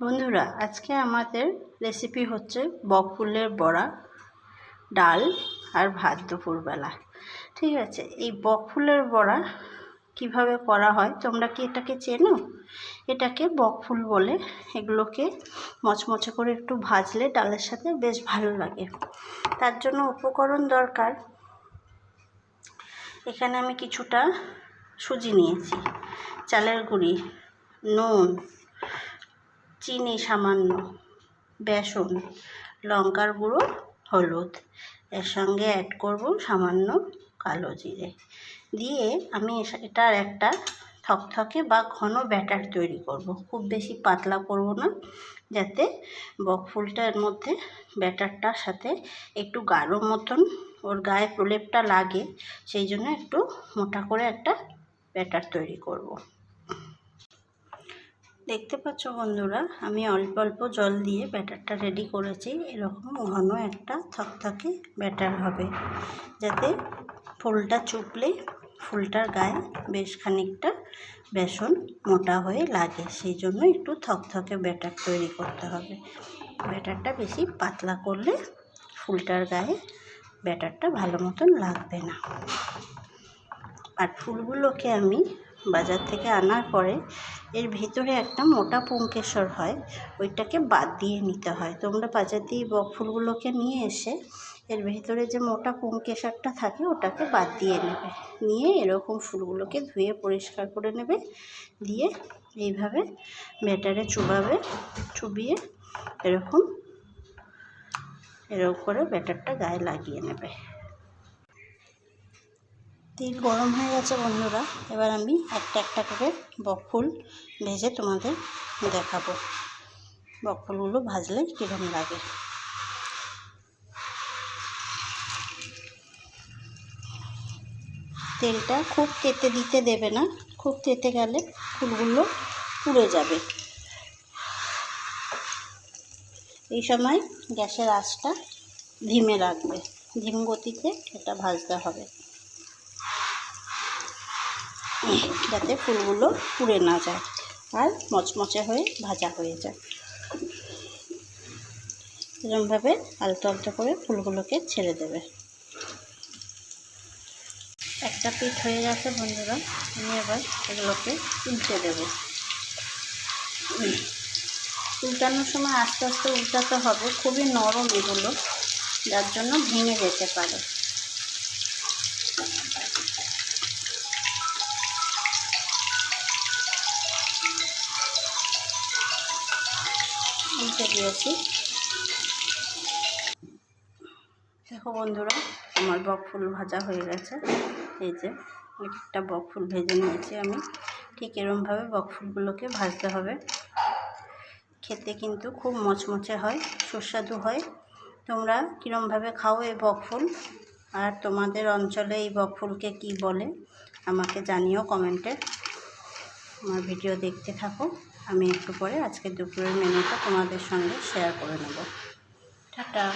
বন্ধুরা, আজকে আমাদের রেসিপি হচ্ছে বকফুলের বড়া, ডাল আর ভাত দুপুরবেলা। ঠিক আছে, এই বকফুলের বড়া কীভাবে করা হয় তোমরা কি এটাকে চেনো? এটাকে বকফুল বলে এগুলোকে মচমচে করে একটু ভাজলে ডালের সাথে বেশ ভালো লাগে। তার জন্য উপকরণ দরকার। এখানে আমি কিছুটা সুজি নিয়েছি, চালের গুঁড়ি, নুন চিনি সামান্য, বেসন, লঙ্কার গুঁড়ো, হলুদ। এর সঙ্গে অ্যাড করব সামান্য কালো জিরে। দিয়ে আমি এটার একটা থকথকে বা ঘন ব্যাটার তৈরি করব। খুব বেশি পাতলা করব না, যাতে বকফুলটার মধ্যে ব্যাটারটার সাথে একটু গাঢ় মতন ওর গায়ে প্রলেপটা লাগে, সেই জন্য একটু মোটা করে একটা ব্যাটার তৈরি করব। দেখতে পাচ্ছ বন্ধুরা, আমি অল্প অল্প জল দিয়ে ব্যাটারটা রেডি করেছি। এরকম ঘন একটা থকথকে ব্যাটার হবে, যাতে ফুলটা চুপলে ফুলটার গায়ে বেশ খানিকটা বেসন মোটা হয়ে লাগে। সেই জন্য একটু থকথকে ব্যাটার তৈরি করতে হবে। ব্যাটারটা বেশি পাতলা করলে ফুলটার গায়ে ব্যাটারটা ভালো মতন লাগবে না। আর ফুলগুলোকে আমি বাজার থেকে আনার পরে এর ভেতরে একটা মোটা পুঙ্কেশ্বর হয়, ওইটাকে বাদ দিয়ে নিতে হয়। তোমরা বাজার দিয়ে বক ফুলগুলোকে নিয়ে এসে এর ভেতরে যে মোটা পুঙ্কেশ্বরটা থাকে, ওটাকে বাদ দিয়ে নেবে। নিয়ে এরকম ফুলগুলোকে ধুয়ে পরিষ্কার করে নেবে, দিয়ে এইভাবে ব্যাটারে চুবাবে, চুবিয়ে এরকম এরকম করে ব্যাটারটা গায়ে লাগিয়ে নেবে। তেল গরম হয়ে গেছে বন্ধুরা। এবার আমি একটা একটা করে বকফুল ভেজে তোমাদের দেখাবো। বকফুলগুলো ভাজলে কীরকম লাগে। তেলটা খুব তেতে দিতে দেবে না, খুব তেতে গেলে ফুলগুলো পুড়ে যাবে। এই সময় গ্যাসের আঁচটা ধিমে রাখবে। ধিম গতিতে এটা ভাজতে হবে। যাতে ফুলগুলো পুড়ে না যায় আর মচমচে হয়ে ভাজা হয়ে যায়। এরকমভাবে আলতো আলতো করে ফুলগুলোকে ছেড়ে দেবে। একটা পিঠ হয়ে গেছে বন্ধুরা, আমি এবার এগুলোকে উল্টে দেব। উল্টানোর সময় আস্তে আস্তে উল্টাতে হবে, খুবই নরম এগুলো, যার জন্য ভেঙে যেতে পারে। দিয়েছি। দেখো বন্ধুরা, আমার বক ফুল ভাজা হয়ে গেছে। এই যে একটা বক ফুল ভেজে নিয়েছি আমি। ঠিক এরমভাবে বক ফুলগুলোকে ভাজতে হবে। খেতে কিন্তু খুব মচমচে হয়, সুস্বাদু হয়। তোমরা কীরমভাবে খাও এই বক ফুল? আর তোমাদের অঞ্চলে এই বক ফুলকে কী বলে? আমাকে জানিও কমেন্টে। আমার ভিডিও দেখতে থাকো। আমি একটু পরে আজকে দুপুরের মেনুটা তোমাদের সঙ্গে শেয়ার করে নেব। টাটা।